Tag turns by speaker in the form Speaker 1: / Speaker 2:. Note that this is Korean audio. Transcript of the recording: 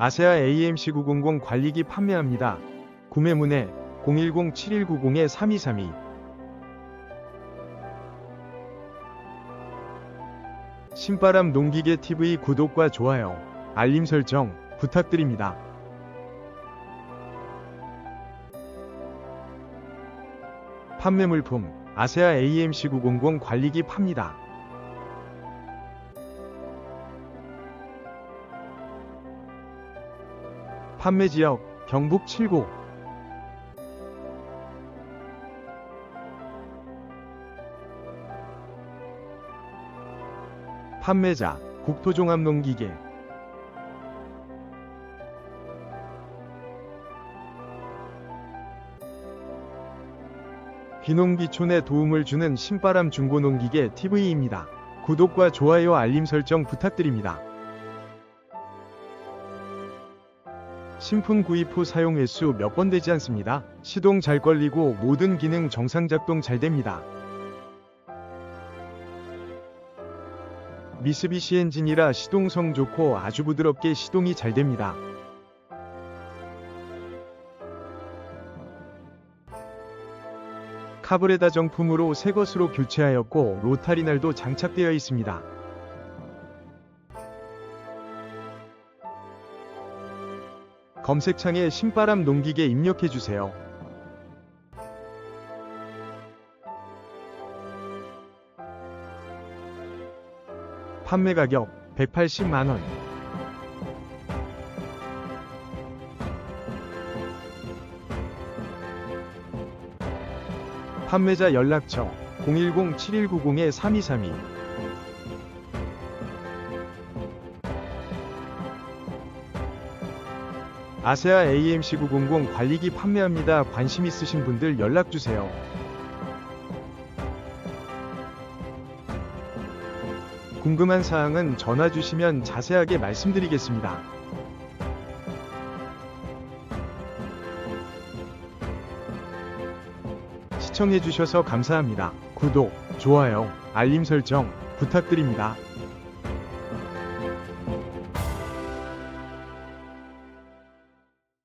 Speaker 1: 아세아 AMC900 관리기 판매합니다. 구매 문의 010-7190-3232 신바람 농기계 TV 구독과 좋아요, 알림 설정 부탁드립니다. 판매 물품 아세아 AMC900 관리기 팝니다. 판매 지역 경북 7구 판매자 국토종합농기계 귀농귀촌에 도움을 주는 신바람 중고농기계 TV입니다. 구독과 좋아요 알림 설정 부탁드립니다. 신품 구입 후 사용 횟수 몇 번 되지 않습니다. 시동 잘 걸리고 모든 기능 정상 작동 잘 됩니다. 미쓰비시 엔진이라 시동성 좋고 아주 부드럽게 시동이 잘 됩니다. 카브레다 정품으로 새 것으로 교체하였고 로타리날도 장착되어 있습니다. 검색창에 신바람 농기계 입력해 주세요. 판매 가격 180만 원. 판매자 연락처 010-7190-3232 아세아 AMC900 관리기 판매합니다. 관심 있으신 분들 연락 주세요. 궁금한 사항은 전화 주시면 자세하게 말씀드리겠습니다. 시청해주셔서 감사합니다. 구독, 좋아요, 알림 설정 부탁드립니다.